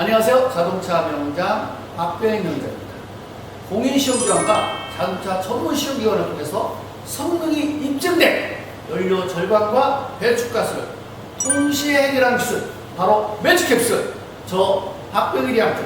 안녕하세요. 자동차 명장 박병희 명장입니다. 공인시험기관과 자동차 전문 시험기관을 통해서 성능이 입증된 연료 절감과 배출가스를 동시에 해결한 기술 바로 매직캡슐 저 박병일이 함께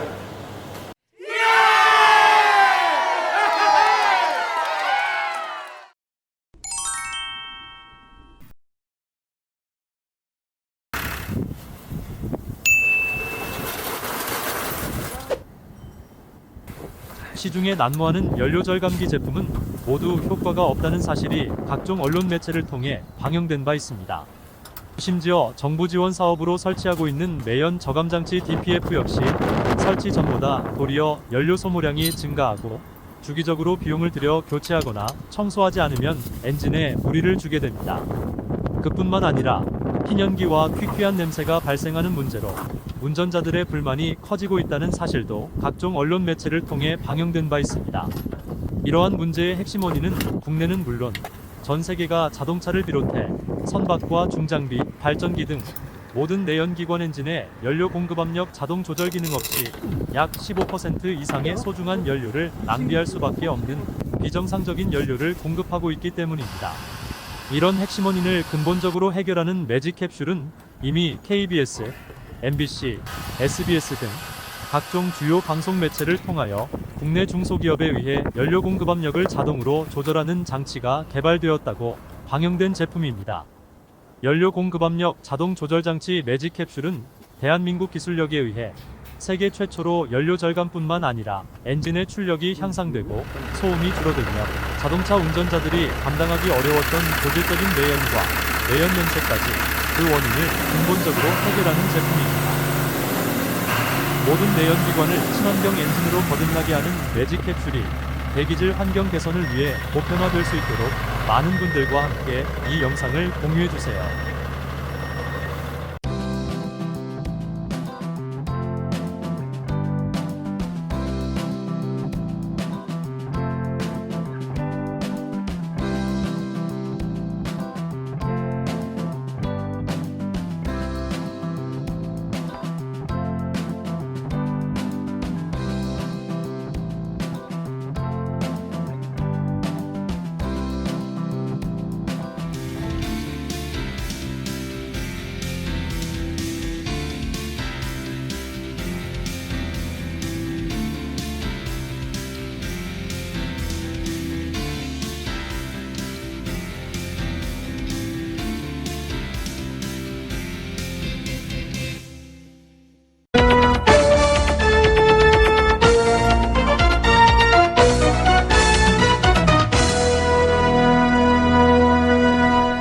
시중에 난무하는 연료 절 감기 제품은 모두 효과가 없다는 사실이 각종 언론 매체를 통해 방영된 바 있습니다. 심지어 정부 지원 사업으로 설치하고 있는 매연 저감 장치 DPF 역시 설치 전보다 도리어 연료 소모량이 증가하고 주기적으로 비용을 들여 교체하거나 청소하지 않으면 엔진에 무리를 주게 됩니다. 그뿐만 아니라 흰 연기와 퀴퀴한 냄새가 발생하는 문제로 운전자들의 불만이 커지고 있다는 사실도 각종 언론 매체를 통해 방영된 바 있습니다. 이러한 문제의 핵심 원인은 국내는 물론 전 세계가 자동차를 비롯해 선박과 중장비, 발전기 등 모든 내연기관 엔진에 연료 공급 압력 자동 조절 기능 없이 약 15% 이상의 소중한 연료를 낭비할 수밖에 없는 비정상적인 연료를 공급하고 있기 때문입니다. 이런 핵심 원인을 근본적으로 해결하는 매직 캡슐은 이미 KBS, MBC, SBS 등 각종 주요 방송 매체를 통하여 국내 중소기업에 의해 연료 공급 압력을 자동으로 조절하는 장치가 개발되었다고 방영된 제품입니다. 연료 공급 압력 자동 조절 장치 매직 캡슐은 대한민국 기술력에 의해 세계 최초로 연료 절감뿐만 아니라 엔진의 출력이 향상되고 소음이 줄어들며 자동차 운전자들이 감당하기 어려웠던 고질적인 내연과 내연 냄새까지 그 원인을 근본적으로 해결하는 제품입니다. 모든 내연기관을 친환경 엔진으로 거듭나게 하는 매직 캡슐이 대기질 환경 개선을 위해 보편화될 수 있도록 많은 분들과 함께 이 영상을 공유해 주세요.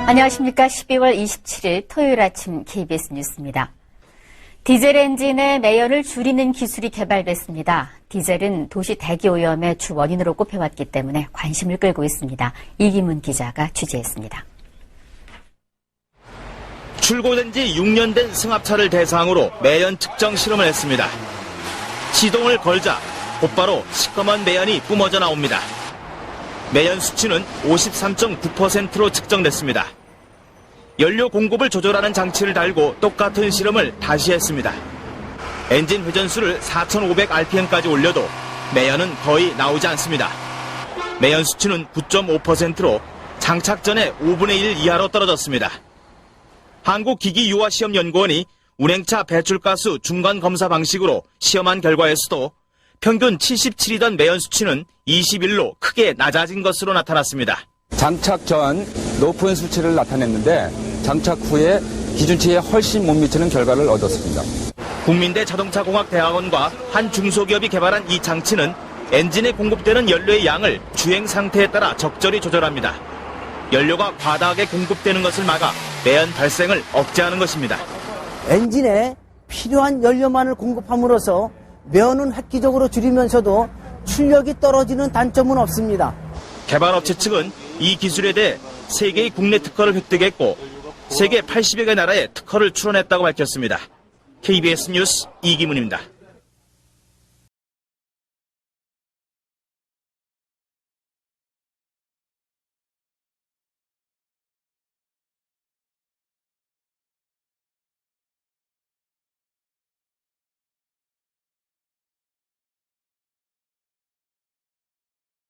안녕하십니까. 12월 27일 토요일 아침 KBS 뉴스입니다. 디젤 엔진의 매연을 줄이는 기술이 개발됐습니다. 디젤은 도시 대기 오염의 주 원인으로 꼽혀왔기 때문에 관심을 끌고 있습니다. 이기문 기자가 취재했습니다. 출고된 지 6년 된 승합차를 대상으로 매연 측정 실험을 했습니다. 시동을 걸자 곧바로 시꺼먼 매연이 뿜어져 나옵니다. 매연 수치는 53.9%로 측정됐습니다. 연료 공급을 조절하는 장치를 달고 똑같은 실험을 다시 했습니다. 엔진 회전수를 4,500rpm까지 올려도 매연은 거의 나오지 않습니다. 매연 수치는 9.5%로 장착 전에 5분의 1 이하로 떨어졌습니다. 한국기기유아시험연구원이 운행차 배출가스 중간 검사 방식으로 시험한 결과에서도 평균 77이던 매연 수치는 21로 크게 낮아진 것으로 나타났습니다. 장착 전 높은 수치를 나타냈는데 장착 후에 기준치에 훨씬 못 미치는 결과를 얻었습니다. 국민대 자동차공학대학원과 한 중소기업이 개발한 이 장치는 엔진에 공급되는 연료의 양을 주행 상태에 따라 적절히 조절합니다. 연료가 과다하게 공급되는 것을 막아 매연 발생을 억제하는 것입니다. 엔진에 필요한 연료만을 공급함으로써 면은 획기적으로 줄이면서도 출력이 떨어지는 단점은 없습니다. 개발업체 측은 이 기술에 대해 세계의 국내 특허를 획득했고 세계 80여 개 나라에 특허를 출원했다고 밝혔습니다. KBS 뉴스 이기문입니다.